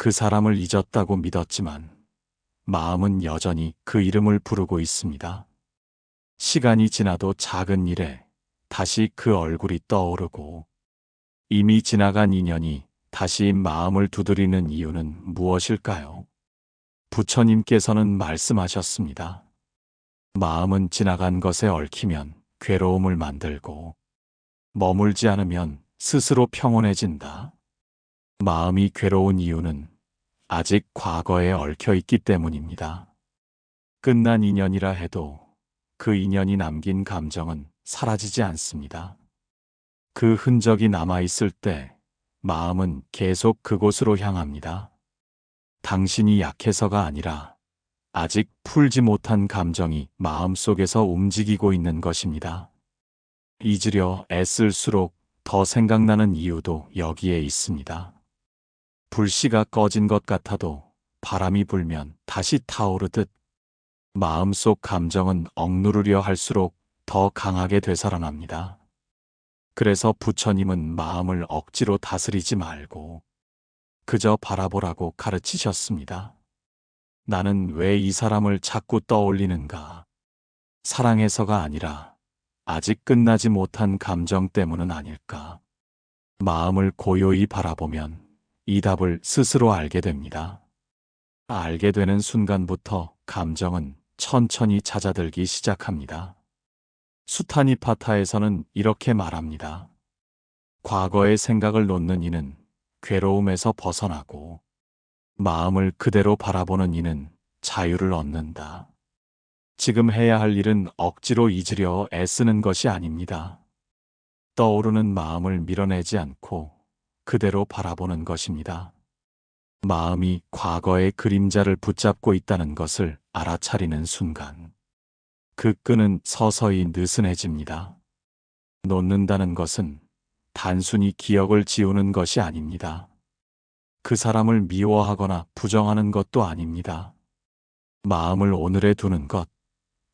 그 사람을 잊었다고 믿었지만 마음은 여전히 그 이름을 부르고 있습니다. 시간이 지나도 작은 일에 다시 그 얼굴이 떠오르고 이미 지나간 인연이 다시 마음을 두드리는 이유는 무엇일까요? 부처님께서는 말씀하셨습니다. 마음은 지나간 것에 얽히면 괴로움을 만들고 머물지 않으면 스스로 평온해진다. 마음이 괴로운 이유는 아직 과거에 얽혀 있기 때문입니다. 끝난 인연이라 해도 그 인연이 남긴 감정은 사라지지 않습니다. 그 흔적이 남아있을 때 마음은 계속 그곳으로 향합니다. 당신이 약해서가 아니라 아직 풀지 못한 감정이 마음속에서 움직이고 있는 것입니다. 잊으려 애쓸수록 더 생각나는 이유도 여기에 있습니다. 불씨가 꺼진 것 같아도 바람이 불면 다시 타오르듯 마음속 감정은 억누르려 할수록 더 강하게 되살아납니다. 그래서 부처님은 마음을 억지로 다스리지 말고 그저 바라보라고 가르치셨습니다. 나는 왜 이 사람을 자꾸 떠올리는가? 사랑해서가 아니라 아직 끝나지 못한 감정 때문은 아닐까? 마음을 고요히 바라보면 이 답을 스스로 알게 됩니다. 알게 되는 순간부터 감정은 천천히 찾아들기 시작합니다. 수타니파타에서는 이렇게 말합니다. 과거의 생각을 놓는 이는 괴로움에서 벗어나고 마음을 그대로 바라보는 이는 자유를 얻는다. 지금 해야 할 일은 억지로 잊으려 애쓰는 것이 아닙니다. 떠오르는 마음을 밀어내지 않고 그대로 바라보는 것입니다. 마음이 과거의 그림자를 붙잡고 있다는 것을 알아차리는 순간, 그 끈은 서서히 느슨해집니다. 놓는다는 것은 단순히 기억을 지우는 것이 아닙니다. 그 사람을 미워하거나 부정하는 것도 아닙니다. 마음을 오늘에 두는 것,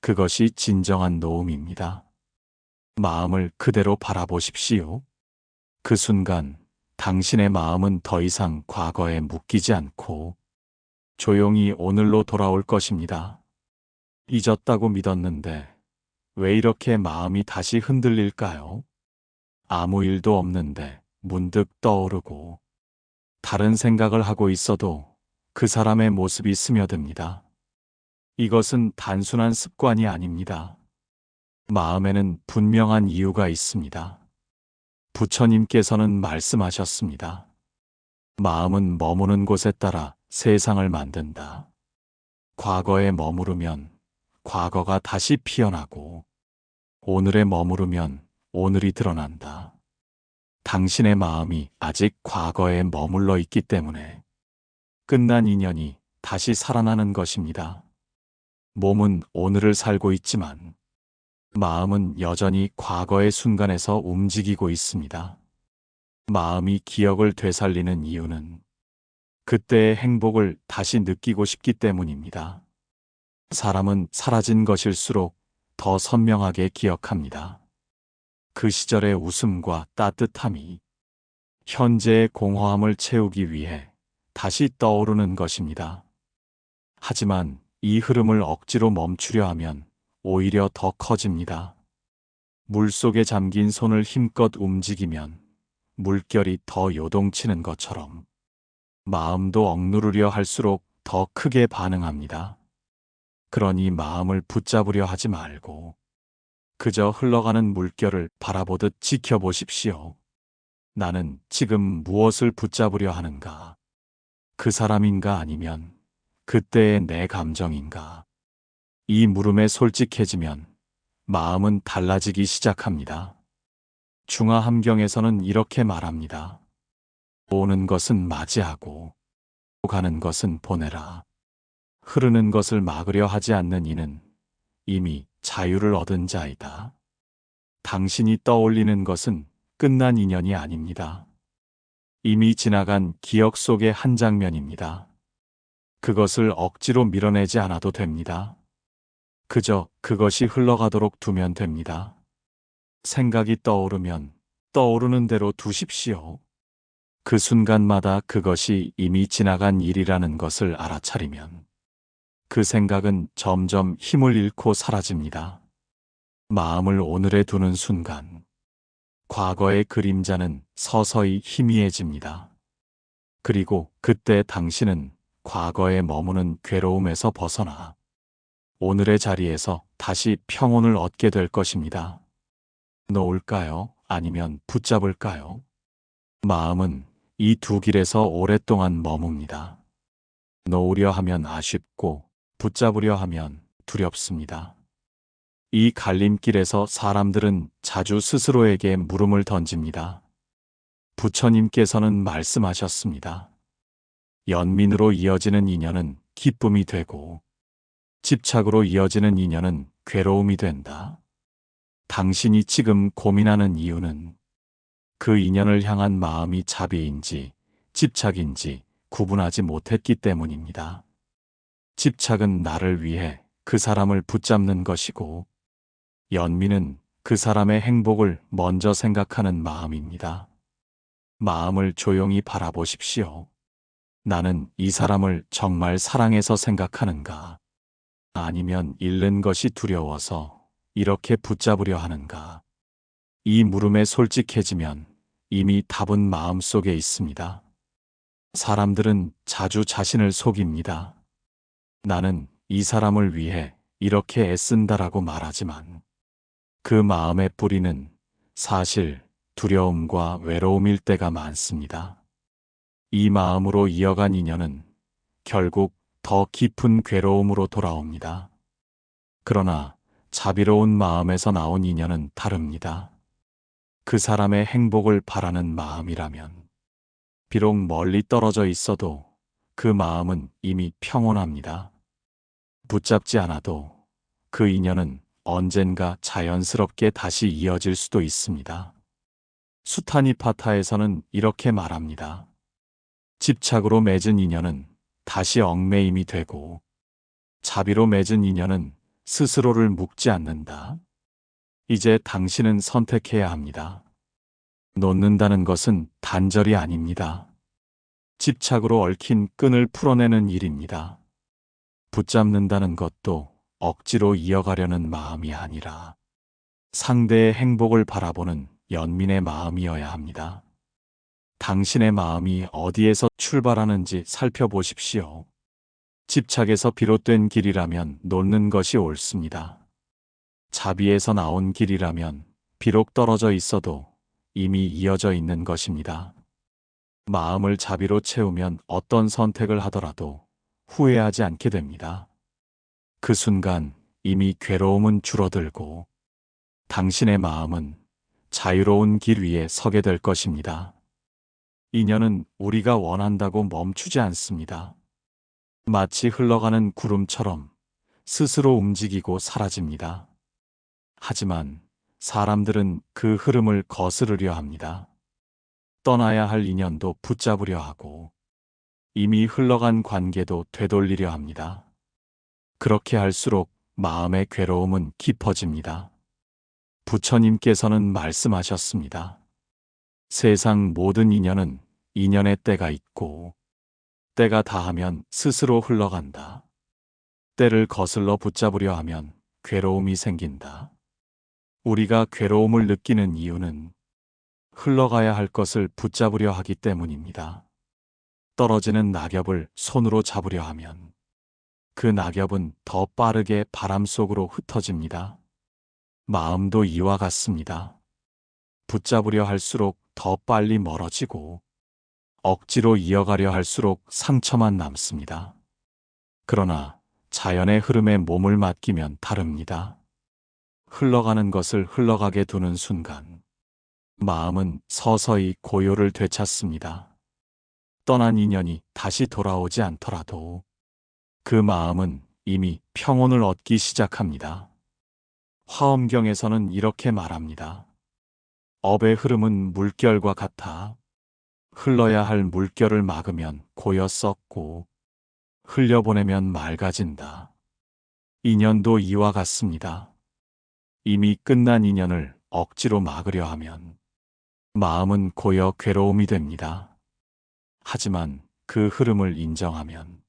그것이 진정한 노음입니다. 마음을 그대로 바라보십시오. 그 순간 당신의 마음은 더 이상 과거에 묶이지 않고 조용히 오늘로 돌아올 것입니다. 잊었다고 믿었는데 왜 이렇게 마음이 다시 흔들릴까요? 아무 일도 없는데 문득 떠오르고 다른 생각을 하고 있어도 그 사람의 모습이 스며듭니다. 이것은 단순한 습관이 아닙니다. 마음에는 분명한 이유가 있습니다. 부처님께서는 말씀하셨습니다. 마음은 머무는 곳에 따라 세상을 만든다. 과거에 머무르면 과거가 다시 피어나고 오늘에 머무르면 오늘이 드러난다. 당신의 마음이 아직 과거에 머물러 있기 때문에 끝난 인연이 다시 살아나는 것입니다. 몸은 오늘을 살고 있지만 마음은 여전히 과거의 순간에서 움직이고 있습니다. 마음이 기억을 되살리는 이유는 그때의 행복을 다시 느끼고 싶기 때문입니다. 사람은 사라진 것일수록 더 선명하게 기억합니다. 그 시절의 웃음과 따뜻함이 현재의 공허함을 채우기 위해 다시 떠오르는 것입니다. 하지만 이 흐름을 억지로 멈추려 하면 오히려 더 커집니다. 물 속에 잠긴 손을 힘껏 움직이면 물결이 더 요동치는 것처럼 마음도 억누르려 할수록 더 크게 반응합니다. 그러니 마음을 붙잡으려 하지 말고 그저 흘러가는 물결을 바라보듯 지켜보십시오. 나는 지금 무엇을 붙잡으려 하는가? 그 사람인가 아니면 그때의 내 감정인가? 이 물음에 솔직해지면 마음은 달라지기 시작합니다. 중화함경에서는 이렇게 말합니다. 오는 것은 맞이하고 가는 것은 보내라. 흐르는 것을 막으려 하지 않는 이는 이미 자유를 얻은 자이다. 당신이 떠올리는 것은 끝난 인연이 아닙니다. 이미 지나간 기억 속의 한 장면입니다. 그것을 억지로 밀어내지 않아도 됩니다. 그저 그것이 흘러가도록 두면 됩니다. 생각이 떠오르면 떠오르는 대로 두십시오. 그 순간마다 그것이 이미 지나간 일이라는 것을 알아차리면 그 생각은 점점 힘을 잃고 사라집니다. 마음을 오늘에 두는 순간 과거의 그림자는 서서히 희미해집니다. 그리고 그때 당신은 과거에 머무는 괴로움에서 벗어나 오늘의 자리에서 다시 평온을 얻게 될 것입니다. 놓을까요? 아니면 붙잡을까요? 마음은 이 두 길에서 오랫동안 머뭅니다. 놓으려 하면 아쉽고 붙잡으려 하면 두렵습니다. 이 갈림길에서 사람들은 자주 스스로에게 물음을 던집니다. 부처님께서는 말씀하셨습니다. 연민으로 이어지는 인연은 기쁨이 되고 집착으로 이어지는 인연은 괴로움이 된다. 당신이 지금 고민하는 이유는 그 인연을 향한 마음이 자비인지 집착인지 구분하지 못했기 때문입니다. 집착은 나를 위해 그 사람을 붙잡는 것이고 연민은 그 사람의 행복을 먼저 생각하는 마음입니다. 마음을 조용히 바라보십시오. 나는 이 사람을 정말 사랑해서 생각하는가? 아니면 잃는 것이 두려워서 이렇게 붙잡으려 하는가? 이 물음에 솔직해지면 이미 답은 마음 속에 있습니다. 사람들은 자주 자신을 속입니다. 나는 이 사람을 위해 이렇게 애쓴다라고 말하지만 그 마음의 뿌리는 사실 두려움과 외로움일 때가 많습니다. 이 마음으로 이어간 인연은 결국 더 깊은 괴로움으로 돌아옵니다. 그러나 자비로운 마음에서 나온 인연은 다릅니다. 그 사람의 행복을 바라는 마음이라면 비록 멀리 떨어져 있어도 그 마음은 이미 평온합니다. 붙잡지 않아도 그 인연은 언젠가 자연스럽게 다시 이어질 수도 있습니다. 수타니파타에서는 이렇게 말합니다. 집착으로 맺은 인연은 다시 얽매임이 되고 자비로 맺은 인연은 스스로를 묶지 않는다. 이제 당신은 선택해야 합니다. 놓는다는 것은 단절이 아닙니다. 집착으로 얽힌 끈을 풀어내는 일입니다. 붙잡는다는 것도 억지로 이어가려는 마음이 아니라 상대의 행복을 바라보는 연민의 마음이어야 합니다. 당신의 마음이 어디에서 출발하는지 살펴보십시오. 집착에서 비롯된 길이라면 놓는 것이 옳습니다. 자비에서 나온 길이라면 비록 떨어져 있어도 이미 이어져 있는 것입니다. 마음을 자비로 채우면 어떤 선택을 하더라도 후회하지 않게 됩니다. 그 순간 이미 괴로움은 줄어들고 당신의 마음은 자유로운 길 위에 서게 될 것입니다. 인연은 우리가 원한다고 멈추지 않습니다. 마치 흘러가는 구름처럼 스스로 움직이고 사라집니다. 하지만 사람들은 그 흐름을 거스르려 합니다. 떠나야 할 인연도 붙잡으려 하고 이미 흘러간 관계도 되돌리려 합니다. 그렇게 할수록 마음의 괴로움은 깊어집니다. 부처님께서는 말씀하셨습니다. 세상 모든 인연은 인연의 때가 있고 때가 다하면 스스로 흘러간다. 때를 거슬러 붙잡으려 하면 괴로움이 생긴다. 우리가 괴로움을 느끼는 이유는 흘러가야 할 것을 붙잡으려 하기 때문입니다. 떨어지는 낙엽을 손으로 잡으려 하면 그 낙엽은 더 빠르게 바람 속으로 흩어집니다. 마음도 이와 같습니다. 붙잡으려 할수록 더 빨리 멀어지고 억지로 이어가려 할수록 상처만 남습니다. 그러나 자연의 흐름에 몸을 맡기면 다릅니다. 흘러가는 것을 흘러가게 두는 순간 마음은 서서히 고요를 되찾습니다. 떠난 인연이 다시 돌아오지 않더라도 그 마음은 이미 평온을 얻기 시작합니다. 화엄경에서는 이렇게 말합니다. 업의 흐름은 물결과 같아 흘러야 할 물결을 막으면 고여 썩고 흘려보내면 맑아진다. 인연도 이와 같습니다. 이미 끝난 인연을 억지로 막으려 하면 마음은 고여 괴로움이 됩니다. 하지만 그 흐름을 인정하면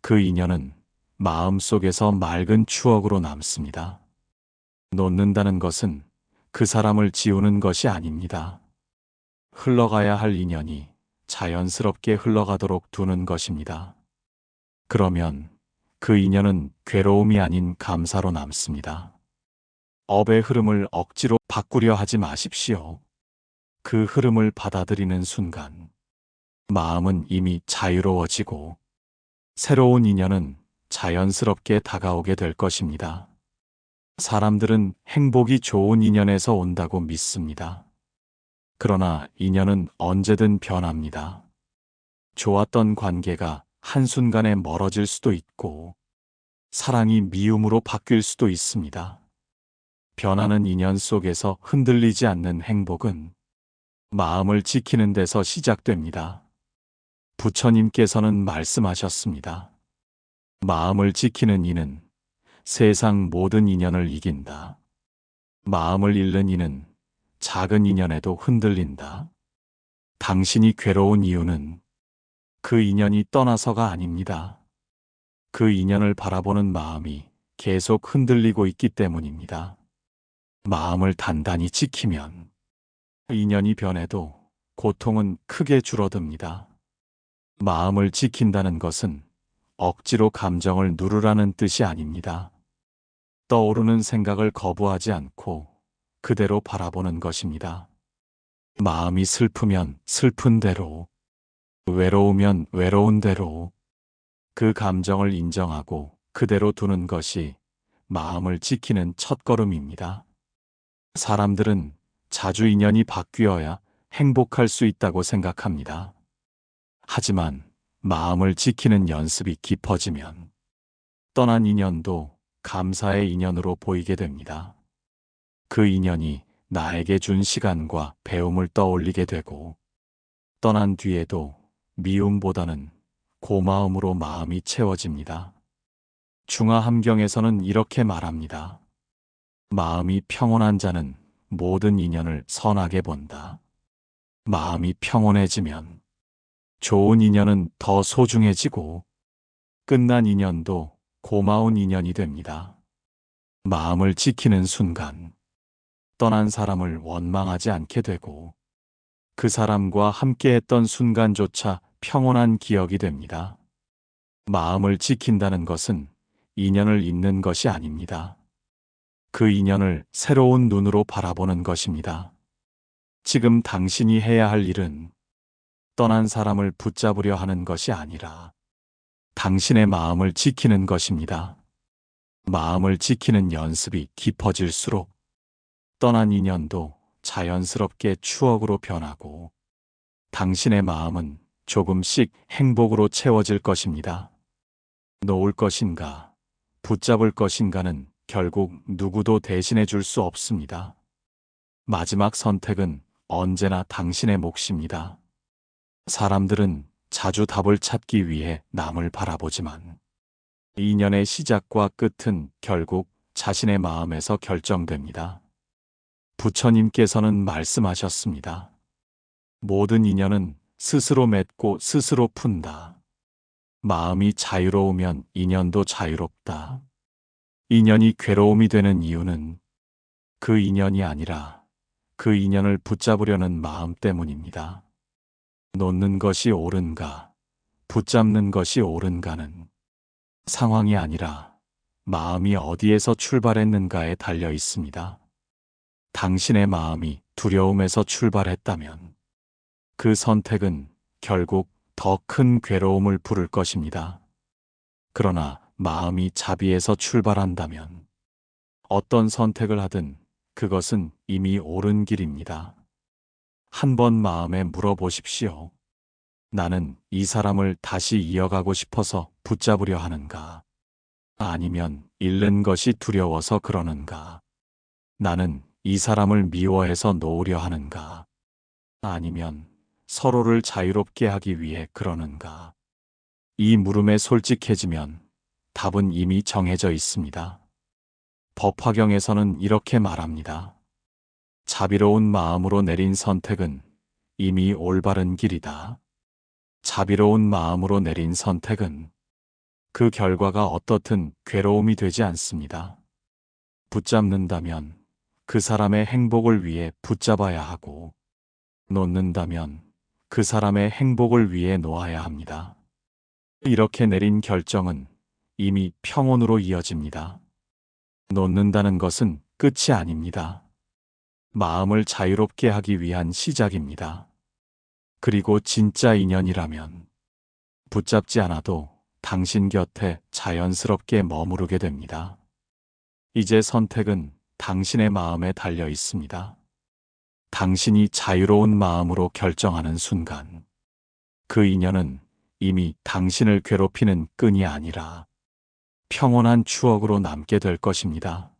그 인연은 마음 속에서 맑은 추억으로 남습니다. 놓는다는 것은 그 사람을 지우는 것이 아닙니다. 흘러가야 할 인연이 자연스럽게 흘러가도록 두는 것입니다. 그러면 그 인연은 괴로움이 아닌 감사로 남습니다. 업의 흐름을 억지로 바꾸려 하지 마십시오. 그 흐름을 받아들이는 순간, 마음은 이미 자유로워지고, 새로운 인연은 자연스럽게 다가오게 될 것입니다. 사람들은 행복이 좋은 인연에서 온다고 믿습니다. 그러나 인연은 언제든 변합니다. 좋았던 관계가 한순간에 멀어질 수도 있고, 사랑이 미움으로 바뀔 수도 있습니다. 변하는 인연 속에서 흔들리지 않는 행복은 마음을 지키는 데서 시작됩니다. 부처님께서는 말씀하셨습니다. 마음을 지키는 이는 세상 모든 인연을 이긴다. 마음을 잃는 이는 작은 인연에도 흔들린다. 당신이 괴로운 이유는 그 인연이 떠나서가 아닙니다. 그 인연을 바라보는 마음이 계속 흔들리고 있기 때문입니다. 마음을 단단히 지키면 인연이 변해도 고통은 크게 줄어듭니다. 마음을 지킨다는 것은 억지로 감정을 누르라는 뜻이 아닙니다. 떠오르는 생각을 거부하지 않고 그대로 바라보는 것입니다. 마음이 슬프면 슬픈 대로, 외로우면 외로운 대로 그 감정을 인정하고 그대로 두는 것이 마음을 지키는 첫걸음입니다. 사람들은 자주 인연이 바뀌어야 행복할 수 있다고 생각합니다. 하지만 마음을 지키는 연습이 깊어지면 떠난 인연도 감사의 인연으로 보이게 됩니다. 그 인연이 나에게 준 시간과 배움을 떠올리게 되고 떠난 뒤에도 미움보다는 고마움으로 마음이 채워집니다. 중화함경에서는 이렇게 말합니다. 마음이 평온한 자는 모든 인연을 선하게 본다. 마음이 평온해지면 좋은 인연은 더 소중해지고 끝난 인연도 고마운 인연이 됩니다. 마음을 지키는 순간 떠난 사람을 원망하지 않게 되고 그 사람과 함께했던 순간조차 평온한 기억이 됩니다. 마음을 지킨다는 것은 인연을 잇는 것이 아닙니다. 그 인연을 새로운 눈으로 바라보는 것입니다. 지금 당신이 해야 할 일은 떠난 사람을 붙잡으려 하는 것이 아니라 당신의 마음을 지키는 것입니다. 마음을 지키는 연습이 깊어질수록 떠난 인연도 자연스럽게 추억으로 변하고 당신의 마음은 조금씩 행복으로 채워질 것입니다. 놓을 것인가, 붙잡을 것인가는 결국 누구도 대신해 줄 수 없습니다. 마지막 선택은 언제나 당신의 몫입니다. 사람들은 자주 답을 찾기 위해 남을 바라보지만 인연의 시작과 끝은 결국 자신의 마음에서 결정됩니다. 부처님께서는 말씀하셨습니다. 모든 인연은 스스로 맺고 스스로 푼다. 마음이 자유로우면 인연도 자유롭다. 인연이 괴로움이 되는 이유는 그 인연이 아니라 그 인연을 붙잡으려는 마음 때문입니다. 놓는 것이 옳은가, 붙잡는 것이 옳은가는 상황이 아니라 마음이 어디에서 출발했는가에 달려 있습니다. 당신의 마음이 두려움에서 출발했다면 그 선택은 결국 더 큰 괴로움을 부를 것입니다. 그러나 마음이 자비에서 출발한다면 어떤 선택을 하든 그것은 이미 옳은 길입니다. 한번 마음에 물어보십시오. 나는 이 사람을 다시 이어가고 싶어서 붙잡으려 하는가? 아니면 잃는 것이 두려워서 그러는가? 나는 이 사람을 미워해서 놓으려 하는가? 아니면 서로를 자유롭게 하기 위해 그러는가? 이 물음에 솔직해지면 답은 이미 정해져 있습니다. 법화경에서는 이렇게 말합니다. 자비로운 마음으로 내린 선택은 이미 올바른 길이다. 자비로운 마음으로 내린 선택은 그 결과가 어떻든 괴로움이 되지 않습니다. 붙잡는다면 그 사람의 행복을 위해 붙잡아야 하고 놓는다면 그 사람의 행복을 위해 놓아야 합니다. 이렇게 내린 결정은 이미 평온으로 이어집니다. 놓는다는 것은 끝이 아닙니다. 마음을 자유롭게 하기 위한 시작입니다. 그리고 진짜 인연이라면 붙잡지 않아도 당신 곁에 자연스럽게 머무르게 됩니다. 이제 선택은 당신의 마음에 달려 있습니다. 당신이 자유로운 마음으로 결정하는 순간, 그 인연은 이미 당신을 괴롭히는 끈이 아니라 평온한 추억으로 남게 될 것입니다.